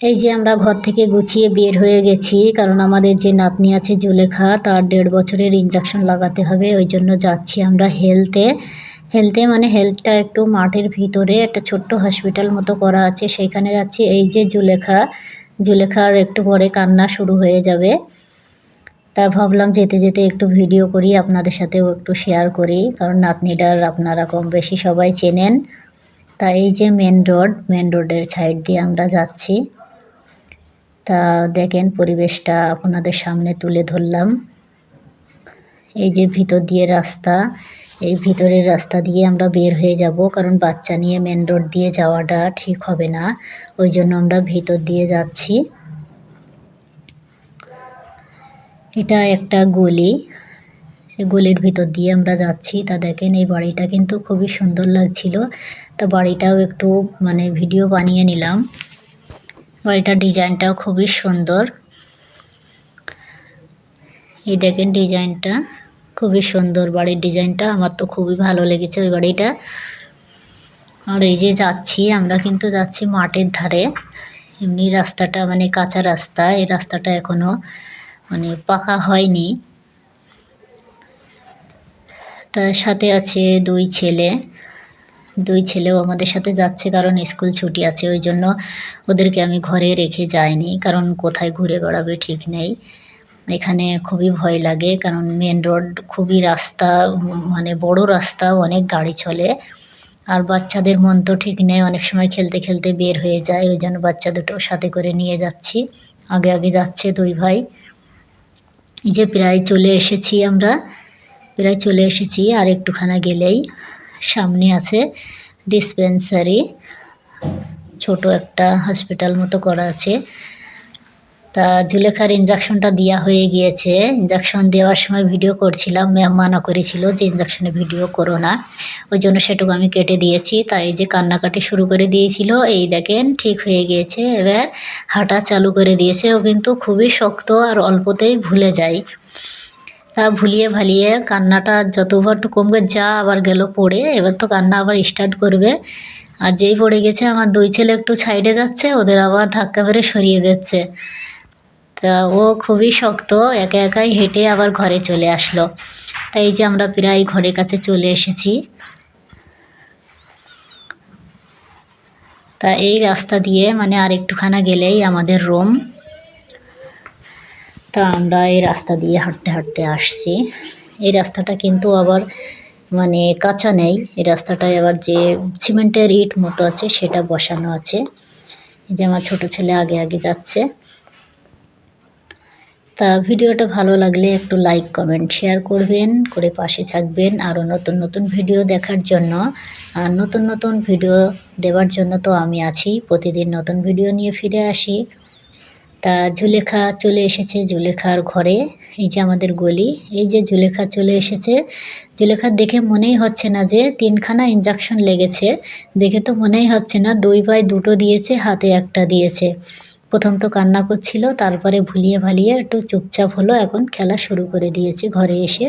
এই যে আমরা ঘর থেকে গুছিয়ে বের হয়ে গেছি, কারণ আমাদের যে নাতনি আছে জুলেখা, তার দেড় বছরের ইঞ্জেকশন লাগাতে হবে, ওই জন্য যাচ্ছি আমরা হেলথে হেলথে মানে হেলথটা একটু মাঠের ভিতরে, একটা ছোট্ট হসপিটাল মতো করা আছে, সেইখানে যাচ্ছি। এই যে জুলেখা, জুলেখার একটু পরে কান্না শুরু হয়ে যাবে। তা ভাবলাম যেতে যেতে একটু ভিডিও করি, আপনাদের সাথেও একটু শেয়ার করি, কারণ নাতনিটার আপনারা কম বেশি সবাই চেনেন। তা এই যে মেন রোড মেন রোডের সাইড দিয়ে আমরা যাচ্ছি। তা দেখেন, পরিবেশটা আপনাদের সামনে তুলে ধরলাম। এই যে ভিতর দিয়ে রাস্তা, এই ভিতরের রাস্তা দিয়ে আমরা বের হয়ে যাব, কারণ বাচ্চা নিয়ে মেন রোড দিয়ে যাওয়াটা ঠিক হবে না। ওই জন্য আমরা ভিতর দিয়ে যাচ্ছি। এটা একটা গলি। গলির ভিতর দিয়ে আমরা যাচ্ছি। তা দেখেন, এই বাড়িটা কিন্তু খুবই সুন্দর লাগছিল। তা বাড়িটাও একটু মানে ভিডিও বানিয়ে নিলাম। বাড়িটার ডিজাইনটাও খুবই সুন্দর। এই দেখেন ডিজাইনটা, খুবই সুন্দর বাড়ির ডিজাইনটা, আমার তো খুবই ভালো লেগেছে ওই বাড়িটা। আর এই যে যাচ্ছি, আমরা কিন্তু যাচ্ছি মাঠের ধারে। এমনি রাস্তাটা মানে কাঁচা রাস্তা, এই রাস্তাটা এখনও মানে পাকা হয়নি। তার সাথে আছে দুই ছেলে। দুই ছেলেও আমাদের সাথে যাচ্ছে কারণ স্কুল ছুটি আছে, ওই জন্য ওদেরকে আমি ঘরে রেখে যাইনি, কারণ কোথায় ঘুরে বেড়াবে ঠিক নেই। এখানে খুবই ভয় লাগে, কারণ মেন রোড খুবই রাস্তা মানে বড় রাস্তা, অনেক গাড়ি চলে। আর বাচ্চাদের মন তো ঠিক নেই, অনেক সময় খেলতে খেলতে বের হয়ে যায়, ওই জন্য বাচ্চা দুটো সাথে করে নিয়ে যাচ্ছি। আগে আগে যাচ্ছে দুই ভাই। যে প্রায় চলে এসেছি আমরা, প্রায় চলে এসেছি, আর একটুখানা গেলেই সামনে আছে ডিসপেন্সারি ছোট একটা হসপিটাল মতো করা আছে। তা জুলেখার ইঞ্জেকশনটা দেওয়া হয়ে গিয়েছে। ইঞ্জেকশন দেওয়ার সময় ভিডিও করছিলাম ম্যাম মানা করেছিল যে ইঞ্জেকশনে ভিডিও করো না। ওই জন্য সেটুকু আমি কেটে দিয়েছি। তাই যে কান্নাকাটি শুরু করে দিয়েছিল, এই দেখেন ঠিক হয়ে গিয়েছে। এবার হাঁটা চালু করে দিয়েছে। ও কিন্তু খুবই শক্ত আর অল্পতেই ভুলে যায়। তা ভুলিয়ে ভালিয়ে কান্নাটা যতবার একটু কমবে, যা আবার গেল পড়ে, এবার তো কান্না আবার স্টার্ট করবে। আর যেই পড়ে গেছে, আমার দুই ছেলে একটু সাইডে যাচ্ছে, ওদের আবার ধাক্কা মেরে সরিয়ে দিচ্ছে। তা ও খুবই শক্ত, একা একাই হেঁটে আবার ঘরে চলে আসলো। তাই যে আমরা প্রায় ঘরের কাছে চলে এসেছি। তা এই রাস্তা দিয়ে মানে আর একটুখানা গেলেই আমাদের রুম তা আমরা এই রাস্তা দিয়ে হাঁটতে হাঁটতে আসছি। এই রাস্তাটা কিন্তু আবার মানে কাঁচা নেই। এই রাস্তাটায় আবার যে সিমেন্টের ইট মতো আছে, সেটা বসানো আছে। এই যে আমার ছোটো ছেলে আগে আগে যাচ্ছে। তা ভিডিওটা ভালো লাগলে একটু লাইক, কমেন্ট, শেয়ার করবেন, করে পাশে থাকবেন। আরও নতুন নতুন ভিডিও দেখার জন্য। আর নতুন নতুন ভিডিও দেওয়ার জন্য তো আমি আছি। প্রতিদিন নতুন ভিডিও নিয়ে ফিরে আসি। তা জুলেখা চলে এসেছে জুলেখার ঘরে, এই যে আমাদের গলি। এই যে জুলেখা চলে এসেছে জুলেখা দেখে মনেই হচ্ছে না যে তিনখানা ইঞ্জেকশন লেগেছে। দেখে তো মনেই হচ্ছে না, দুই বাই দুটো দিয়েছে, হাতে একটা দিয়েছে। প্রথম তো কান্না করছিল, তারপরে ভুলিয়ে ভালিয়ে একটু চুপচাপ হলো, এখন খেলা শুরু করে দিয়েছে ঘরে এসে।